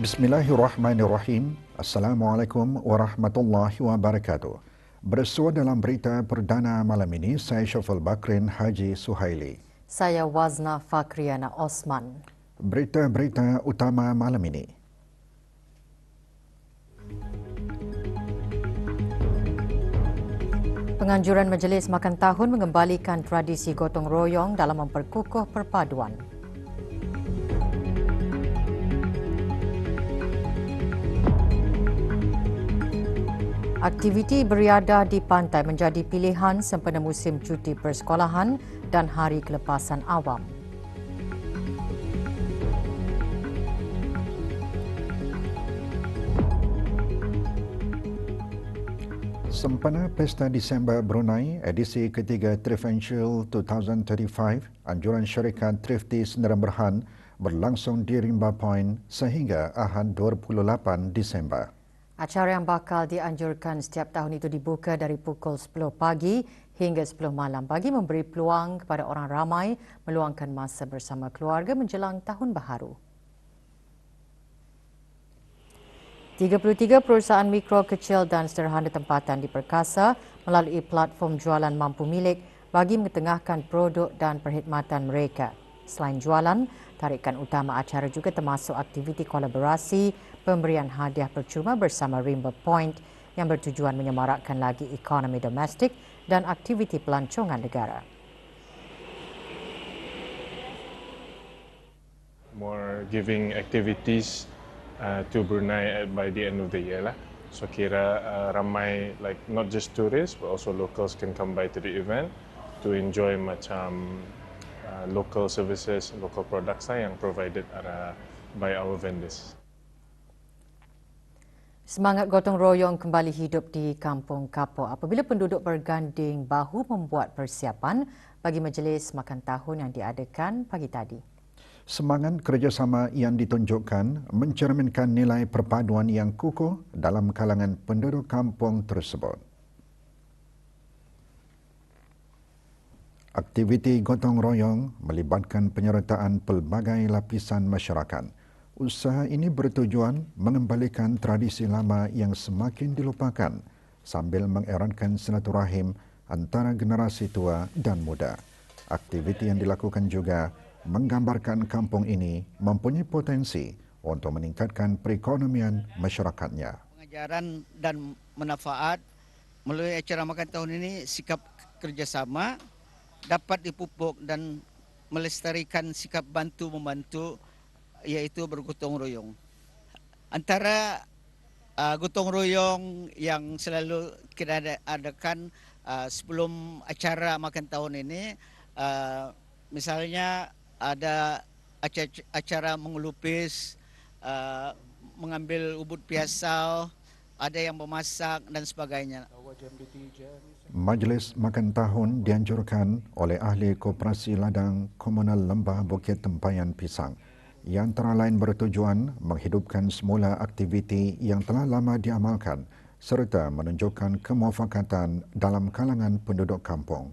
Bismillahirrahmanirrahim. Assalamualaikum warahmatullahi wabarakatuh. Bersua dalam berita perdana malam ini, saya Syafal Bakrin Haji Suhaili. Saya Wazna Fakriana Osman. Berita-berita utama malam ini. Penganjuran Majlis Makan Tahun mengembalikan tradisi gotong royong dalam memperkukuh perpaduan. Aktiviti beriadah di pantai menjadi pilihan sempena musim cuti persekolahan dan hari kelepasan awam. Sempena Pesta Disember Brunei edisi ketiga Trifancial 2035, anjuran syarikat Thrifty Sendirian Berhan berlangsung di Rimba Point sehingga Ahad 28 Disember. Acara yang bakal dianjurkan setiap tahun itu dibuka dari pukul 10 pagi hingga 10 malam bagi memberi peluang kepada orang ramai meluangkan masa bersama keluarga menjelang tahun baharu. 33 perusahaan mikro, kecil dan sederhana tempatan di Perkasa melalui platform jualan mampu milik bagi mengetengahkan produk dan perkhidmatan mereka. Selain jualan, tarikan utama acara juga termasuk aktiviti kolaborasi pemberian hadiah percuma bersama Rimba Point yang bertujuan menyemarakkan lagi ekonomi domestik dan aktiviti pelancongan negara. More giving activities uh, to Brunei by the end of the year lah. So kira uh, ramai like not just tourists but also locals can come by to the event to enjoy macam uh, local services, local products lah yang provided uh, by our vendors. Semangat gotong royong kembali hidup di Kampung Kapur apabila penduduk berganding bahu membuat persiapan bagi majlis makan tahun yang diadakan pagi tadi. Semangat kerjasama yang ditunjukkan mencerminkan nilai perpaduan yang kukuh dalam kalangan penduduk kampung tersebut. Aktiviti gotong royong melibatkan penyertaan pelbagai lapisan masyarakat. Usaha ini bertujuan mengembalikan tradisi lama yang semakin dilupakan sambil mengeratkan silaturahim antara generasi tua dan muda. Aktiviti yang dilakukan juga menggambarkan kampung ini mempunyai potensi untuk meningkatkan perekonomian masyarakatnya. Pengajaran dan manfaat melalui acara makan tahun ini sikap kerjasama dapat dipupuk dan melestarikan sikap bantu membantu iaitu bergotong royong. Antara uh, gotong royong yang selalu kita adakan uh, sebelum acara makan tahun ini uh, misalnya ada acara mengelupis, uh, mengambil ubud piasau, ada yang memasak dan sebagainya. Majlis makan tahun dianjurkan oleh ahli koperasi ladang komunal Lembah Bukit Tempayan Pisang yang antara lain bertujuan menghidupkan semula aktiviti yang telah lama diamalkan serta menunjukkan kemufakatan dalam kalangan penduduk kampung.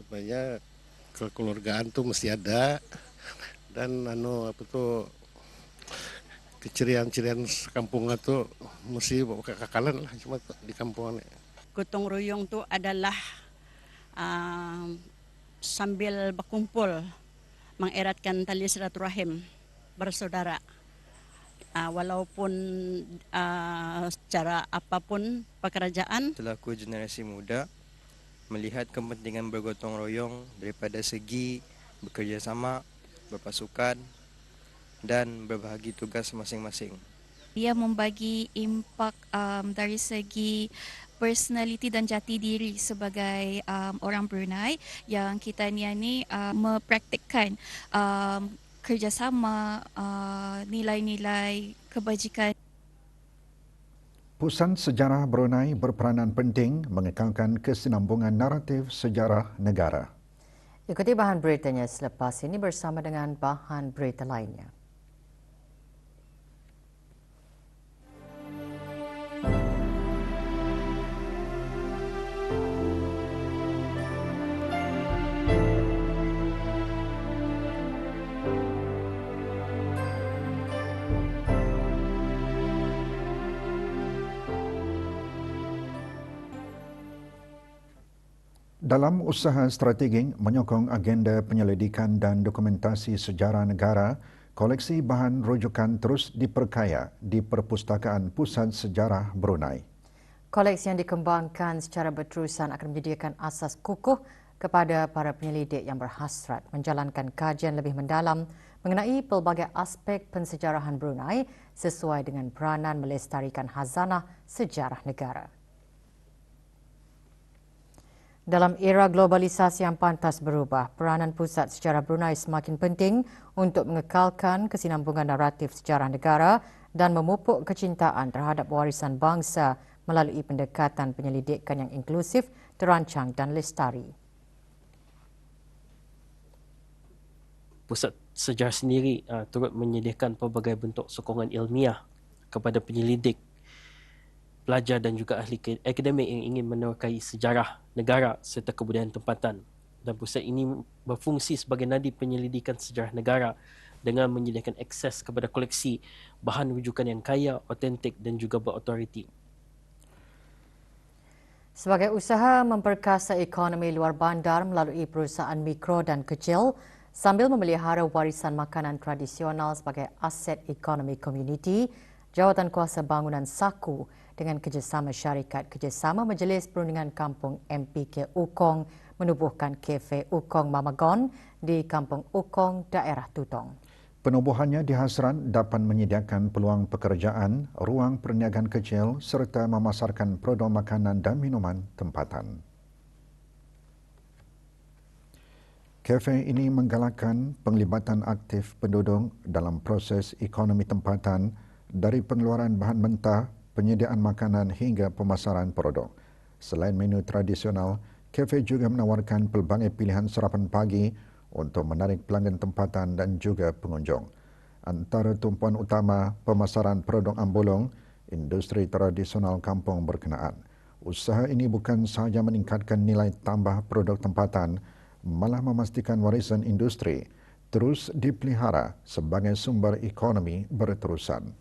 supaya kekeluargaan tuh mesti ada dan anu apa tuh kecerian-cerian kampungan tuh mesti kekakalan lah cuma di kampungan. Gotong royong tuh adalah uh, sambil berkumpul mengeratkan tali silaturahim bersaudara. Uh, walaupun uh, secara apapun pekerjaan. Selaku generasi muda, melihat kepentingan bergotong royong daripada segi bekerjasama, berpasukan dan berbahagi tugas masing-masing. Ia membagi impak um, dari segi personaliti dan jati diri sebagai um, orang Brunei yang kita ni ni uh, mempraktikkan um, kerjasama, uh, nilai-nilai kebajikan. Pusat Sejarah Brunei berperanan penting mengekalkan kesinambungan naratif sejarah negara. Ikuti bahan beritanya selepas ini bersama dengan bahan berita lainnya. Dalam usaha strategi menyokong agenda penyelidikan dan dokumentasi sejarah negara, koleksi bahan rujukan terus diperkaya di Perpustakaan Pusat Sejarah Brunei. Koleksi yang dikembangkan secara berterusan akan menyediakan asas kukuh kepada para penyelidik yang berhasrat menjalankan kajian lebih mendalam mengenai pelbagai aspek pensejarahan Brunei sesuai dengan peranan melestarikan hazanah sejarah negara. Dalam era globalisasi yang pantas berubah, peranan pusat sejarah Brunei semakin penting untuk mengekalkan kesinambungan naratif sejarah negara dan memupuk kecintaan terhadap warisan bangsa melalui pendekatan penyelidikan yang inklusif, terancang dan lestari. Pusat sejarah sendiri uh, turut menyediakan pelbagai bentuk sokongan ilmiah kepada penyelidik pelajar dan juga ahli akademik yang ingin menerokai sejarah negara serta kebudayaan tempatan. Dan pusat ini berfungsi sebagai nadi penyelidikan sejarah negara dengan menyediakan akses kepada koleksi bahan rujukan yang kaya, otentik dan juga berautoriti. Sebagai usaha memperkasa ekonomi luar bandar melalui perusahaan mikro dan kecil sambil memelihara warisan makanan tradisional sebagai aset ekonomi komuniti, Jawatan Kuasa Bangunan Saku dengan kerjasama syarikat kerjasama Majlis Perundingan Kampung MPK Ukong menubuhkan kafe Ukong Mamagon di Kampung Ukong, daerah Tutong. Penubuhannya dihasran dapat menyediakan peluang pekerjaan, ruang perniagaan kecil serta memasarkan produk makanan dan minuman tempatan. Kafe ini menggalakkan penglibatan aktif penduduk dalam proses ekonomi tempatan dari pengeluaran bahan mentah penyediaan makanan hingga pemasaran produk. Selain menu tradisional, kafe juga menawarkan pelbagai pilihan sarapan pagi untuk menarik pelanggan tempatan dan juga pengunjung. Antara tumpuan utama pemasaran produk ambulong, industri tradisional kampung berkenaan. Usaha ini bukan sahaja meningkatkan nilai tambah produk tempatan, malah memastikan warisan industri terus dipelihara sebagai sumber ekonomi berterusan.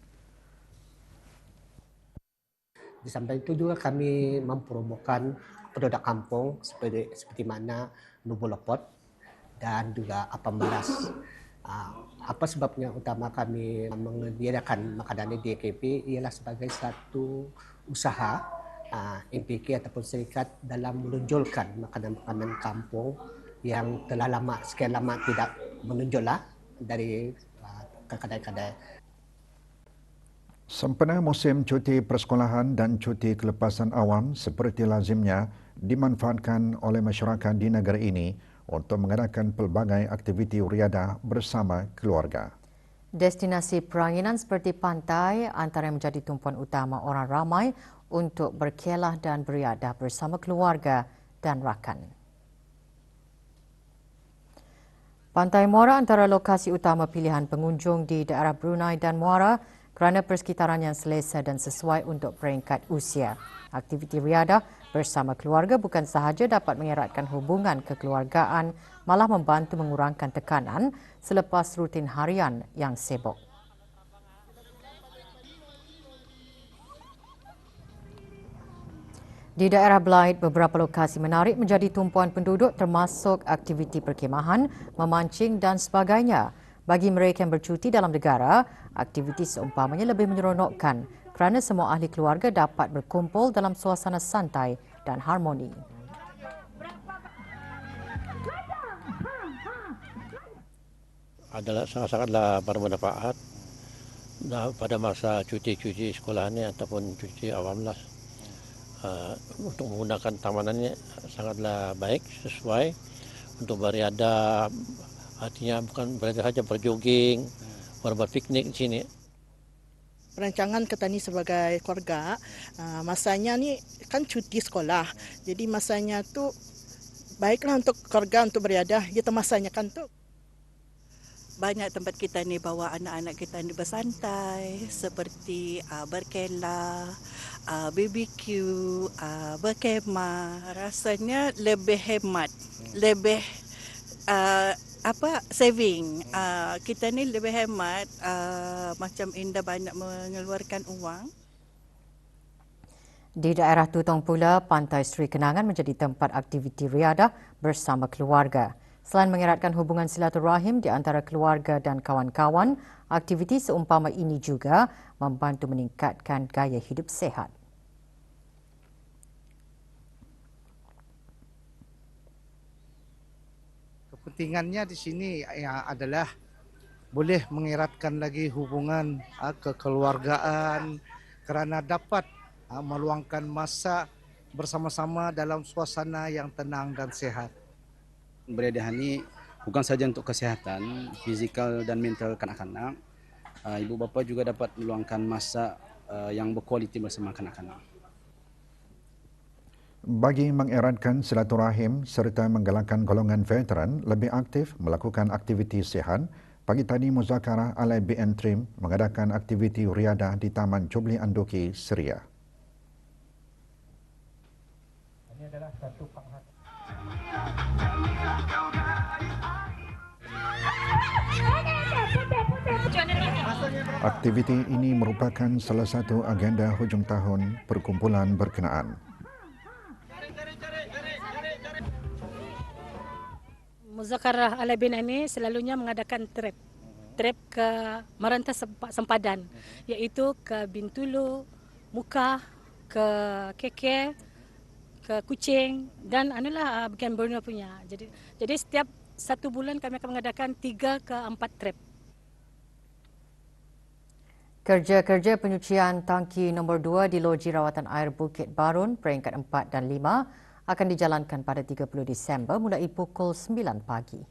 Di samping itu juga kami mempromokan produk kampung seperti seperti mana nubulopot dan juga apa malas. Ah, apa sebabnya utama kami menyediakan makanan di DKP ialah sebagai satu usaha ah, MPK ataupun serikat dalam menunjulkan makanan-makanan kampung yang telah lama sekian lama tidak menunjuk lah dari ah, kedai-kedai Sempena musim cuti persekolahan dan cuti kelepasan awam seperti lazimnya dimanfaatkan oleh masyarakat di negara ini untuk mengadakan pelbagai aktiviti riadah bersama keluarga. Destinasi peranginan seperti pantai antara yang menjadi tumpuan utama orang ramai untuk berkelah dan beriadah bersama keluarga dan rakan. Pantai Muara antara lokasi utama pilihan pengunjung di daerah Brunei dan Muara kerana persekitaran yang selesa dan sesuai untuk peringkat usia. Aktiviti riadah bersama keluarga bukan sahaja dapat mengeratkan hubungan kekeluargaan, malah membantu mengurangkan tekanan selepas rutin harian yang sibuk. Di daerah Blight, beberapa lokasi menarik menjadi tumpuan penduduk termasuk aktiviti perkemahan, memancing dan sebagainya. Bagi mereka yang bercuti dalam negara, aktiviti seumpamanya lebih menyeronokkan kerana semua ahli keluarga dapat berkumpul dalam suasana santai dan harmoni. Adalah sangat-sangatlah bermanfaat pada masa cuti-cuti sekolah ini ataupun cuti awam lah. Uh, untuk menggunakan taman ini sangatlah baik sesuai untuk beriadah Artinya bukan berada saja berjoging, berbuat piknik di sini. Perancangan kita ni sebagai keluarga, ah, masanya ni kan cuti sekolah. Jadi masanya tu baiklah untuk keluarga untuk beriadah. Kita masanya kan tu banyak tempat kita ni bawa anak-anak kita ni bersantai seperti uh, berkela, uh, BBQ, uh, berkemah. Rasanya lebih hemat, lebih uh, apa saving uh, kita ni lebih hemat uh, macam indah banyak mengeluarkan uang Di daerah Tutong pula, Pantai Sri Kenangan menjadi tempat aktiviti riadah bersama keluarga. Selain mengeratkan hubungan silaturahim di antara keluarga dan kawan-kawan, aktiviti seumpama ini juga membantu meningkatkan gaya hidup sehat. Kepentingannya di sini ya, adalah boleh mengeratkan lagi hubungan ah, kekeluargaan kerana dapat Ah, meluangkan masa bersama-sama dalam suasana yang tenang dan sehat. Beredahan ini bukan saja untuk kesehatan fizikal dan mental kanak-kanak, ah, ibu bapa juga dapat meluangkan masa ah, yang berkualiti bersama kanak-kanak. Bagi mengeratkan silaturahim serta menggalakkan golongan veteran lebih aktif melakukan aktiviti sihat, pagi tadi Muzakarah Alai BN Trim mengadakan aktiviti riadah di Taman Jubli Andoki, Seria. adalah satu penghasilan. Aktiviti ini merupakan salah satu agenda hujung tahun perkumpulan berkenaan. Muzakarah Ala bin ini selalunya mengadakan trip trip ke Merantau Sempadan iaitu ke Bintulu, Muka, ke KK, ke Kuching dan anulah bagian Borneo punya. Jadi jadi setiap satu bulan kami akan mengadakan tiga ke empat trip. Kerja-kerja penyucian tangki nombor dua di Loji Rawatan Air Bukit Barun peringkat empat dan lima akan dijalankan pada 30 Disember mulai pukul 9 pagi.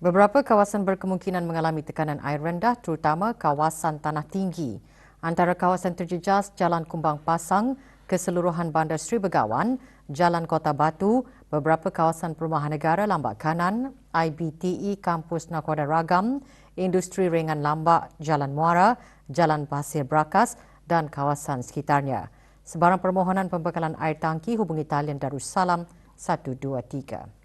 Beberapa kawasan berkemungkinan mengalami tekanan air rendah terutama kawasan tanah tinggi antara kawasan terjejas Jalan Kumbang Pasang, keseluruhan Bandar Sri Begawan, Jalan Kota Batu, beberapa kawasan perumahan negara Lambak Kanan, IBTE Kampus Nakoda Ragam, Industri Ringan Lambak, Jalan Muara, Jalan Pasir Brakas dan kawasan sekitarnya. Sebarang permohonan pembekalan air tangki hubungi talian Darussalam 123.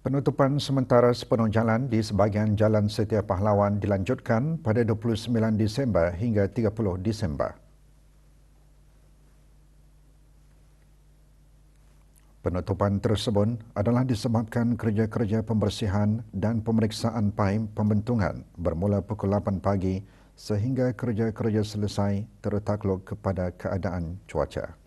Penutupan sementara sepenuh jalan di sebahagian Jalan Setia Pahlawan dilanjutkan pada 29 Disember hingga 30 Disember. Penutupan tersebut adalah disebabkan kerja-kerja pembersihan dan pemeriksaan paip pembentungan bermula pukul 8 pagi sehingga kerja-kerja selesai tertakluk kepada keadaan cuaca.